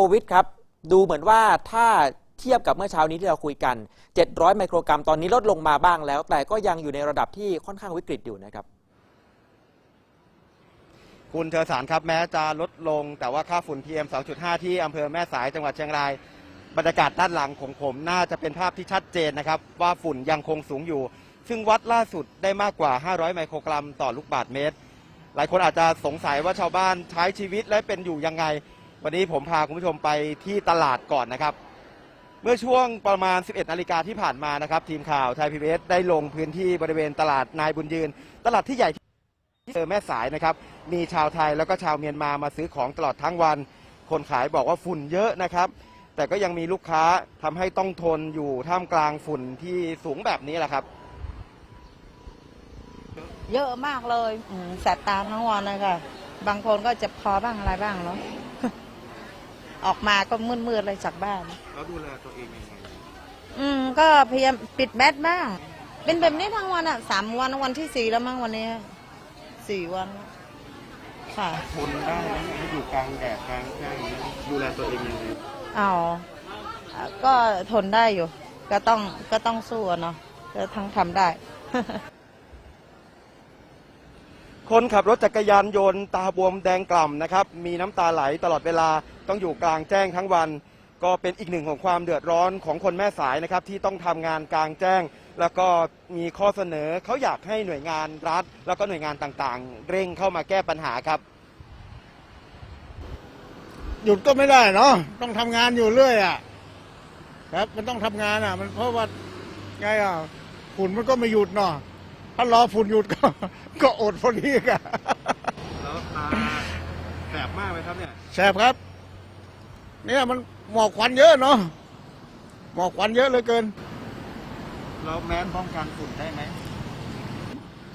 โควิดครับ ดูเหมือนว่าถ้าเทียบกับเมื่อเช้านี้ที่เราคุยกัน 700 ไมโครกรัมตอนนี้ลดลงมาบ้างแล้ว แต่ก็ยังอยู่ในระดับที่ค่อนข้างวิกฤตอยู่นะครับ คุณเชอสารครับแม้จะลดลง แต่ว่าค่าฝุ่น PM 2.5 ที่อำเภอแม่สายจังหวัดเชียงราย บรรยากาศด้านหลังของผมน่าจะเป็นภาพที่ชัดเจนนะครับ ว่าฝุ่นยังคงสูงอยู่ ซึ่งวัดล่าสุดได้มากกว่า 500 ไมโครกรัมต่อลูกบาศก์เมตร หลายคนอาจจะสงสัยว่าชาวบ้านใช้ชีวิตและเป็นอยู่ยังไง วันนี้ผมพาคุณผู้ชมไปที่ตลาดก่อนนะครับ เมื่อช่วงประมาณ 11 นาฬิกาที่ผ่านมานะครับ ทีมข่าวไทยพีบีเอสได้ลงพื้นที่บริเวณตลาดนายบุญยืน ตลาดที่ใหญ่ที่ที่อำเภอแม่สายนะครับ มีชาวไทยแล้วก็ชาวเมียนมามาซื้อของตลอดทั้งวัน คนขายบอกว่าฝุ่นเยอะนะครับ แต่ก็ยังมีลูกค้าทำให้ต้องทนอยู่ท่ามกลางฝุ่นที่สูงแบบนี้แหละครับ เยอะมากเลยแสบตาทั้งวันเลยค่ะ บางคนก็เจ็บคอบ้างอะไรบ้างเนาะ ออกมาก็มืดๆเลยจากบ้าน แล้วดูแลตัวเองยังไงอืม ก็พยายามปิดแมสบ้างเป็นแบบนี้ทั้งวันอะสามวันวันที่สี่แล้วมั้งวันนี้สี่วัน ค่ะทนได้ไหมให้อยู่กลางแดดกลางแจ้งดูแลตัวเองยังไงเอาอะก็ทนได้อยู่ ก็ต้องก็ต้องสู้อะเนาะก็ทั้งทำได้ คนขับรถจักรยานยนต์ตาบวมแดงกล่ำนะครับ มีน้ำตาไหลตลอดเวลา ต้องอยู่กลางแจ้งทั้งวัน ก็เป็นอีกหนึ่งของความเดือดร้อนของคนแม่สายนะครับที่ต้องทำงานกลางแจ้ง แล้วก็มีข้อเสนอเขาอยากให้หน่วยงานรัฐ แล้วก็หน่วยงานต่างๆ เร่งเข้ามาแก้ปัญหาครับหยุดก็ไม่ได้เนาะต้องทำงานอยู่เรื่อยอะครับมันต้องทำงานอะ มันเพราะว่าไงอะฝุ่นมันก็ไม่หยุดเนาะถ้ารอฝุ่นหยุดก็ ก็อดพอดีกันแล้วตาแสบมากไหมครับเนี่ยแสบครับ เนี่ยมันหมอกควันเยอะเนาะหมอกควันเยอะเหลือเกินแล้วแมสป้องกันฝุ่นได้ไหม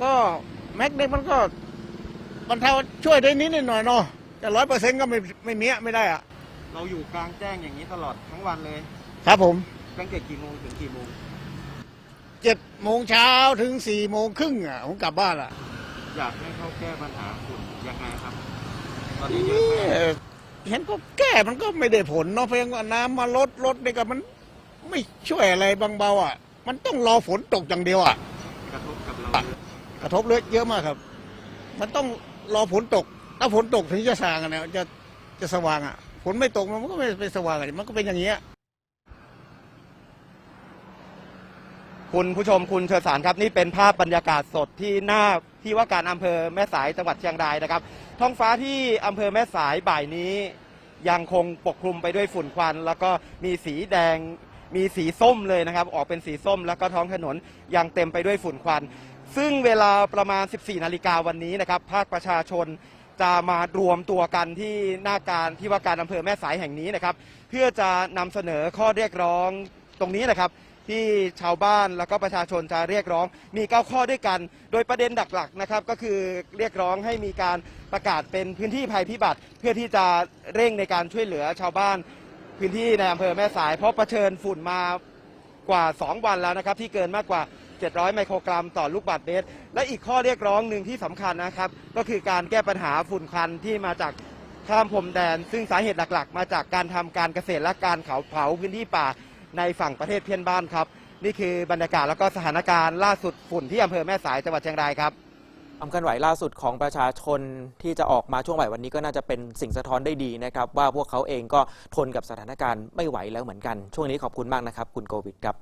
ก็แม็กนี่มันก็บรรเทาช่วยได้นิดหน่อยเนาะแต่ร้อยเปอร์เซ็นต์ก็ไม่ไม่มีอะไม่ได้อะเราอยู่กลางแจ้งอย่างนี้ตลอดทั้งวันเลย ครับผมตั้งแต่กี่โมงถึงกี่โมงเจ็ดโมงเช้าถึงสี่โมงครึ่งอะผมกลับบ้านอะ อยากให้เขาแก้ปัญหาฝุ่นยังไงครับ ตอนนี้เยอะมาก เอ่อเห็นก็แก้มันก็ไม่ได้ผลเนาะเพียงว่าน้ำมาลดลดนี่ก็มันไม่ช่วยอะไรบางเบาอะ มันต้องรอฝนตกอย่างเดียวอะ กระทบกับเรากระทบเลยเยอะมากครับ มันต้องรอฝนตก ถ้าฝนตกถึงจะสว่างอะนะจะจะสว่างอะ ฝนไม่ตกมันก็ไม่ไม่สว่างอะมันก็เป็นอย่างเงี้ย คุณผู้ชมคุณเชิญสารครับนี่เป็นภาพบรรยากาศสดที่หน้า ที่ว่าการอำเภอแม่สายจังหวัดเชียงรายนะครับ ท้องฟ้าที่อำเภอแม่สายบ่ายนี้ ยังคงปกคลุมไปด้วยฝุ่นควัน แล้วก็มีสีแดงมีสีส้มเลยนะครับ ออกเป็นสีส้ม แล้วก็ท้องถนนยังเต็มไปด้วยฝุ่นควัน ซึ่งเวลาประมาณ 14 นาฬิกาวันนี้นะครับ ภาคประชาชนจะมารวมตัวกันที่หน้าการที่ว่าการอำเภอแม่สายแห่งนี้นะครับ เพื่อจะนำเสนอข้อเรียกร้อง ตรงนี้นะครับ ที่ชาวบ้านแล้วก็ประชาชนจะเรียกร้อง มี 9 ข้อด้วยกัน โดยประเด็นหลักๆนะครับก็คือเรียกร้องให้มีการประกาศเป็นพื้นที่ภัยพิบัติ เพื่อที่จะเร่งในการช่วยเหลือชาวบ้านพื้นที่ในอำเภอแม่สาย เพราะเผชิญฝุ่นมากว่า 2 วันแล้วนะครับที่เกินมากกว่า 700 ไมโครกรัมต่อลูกบาศก์เมตร และอีกข้อเรียกร้องหนึ่งที่สำคัญนะครับ ก็คือการแก้ปัญหาฝุ่นควันที่มาจากข้ามพรมแดน ซึ่งสาเหตุหลัก ๆ มาจากการทำการเกษตรและการเผาเผาพื้นที่ป่า ในฝั่งประเทศเพื่อนบ้านครับ นี่คือบรรยากาศแล้วก็สถานการณ์ล่าสุดฝุ่นที่อำเภอแม่สายจังหวัดเชียงรายครับความเคลื่อนไหวล่าสุดของประชาชนที่จะออกมาช่วงบ่ายวันนี้ก็น่าจะเป็นสิ่งสะท้อนได้ดีนะครับ ว่าพวกเขาเองก็ทนกับสถานการณ์ไม่ไหวแล้วเหมือนกัน ช่วงนี้ขอบคุณมากนะครับ คุณโกวิดครับ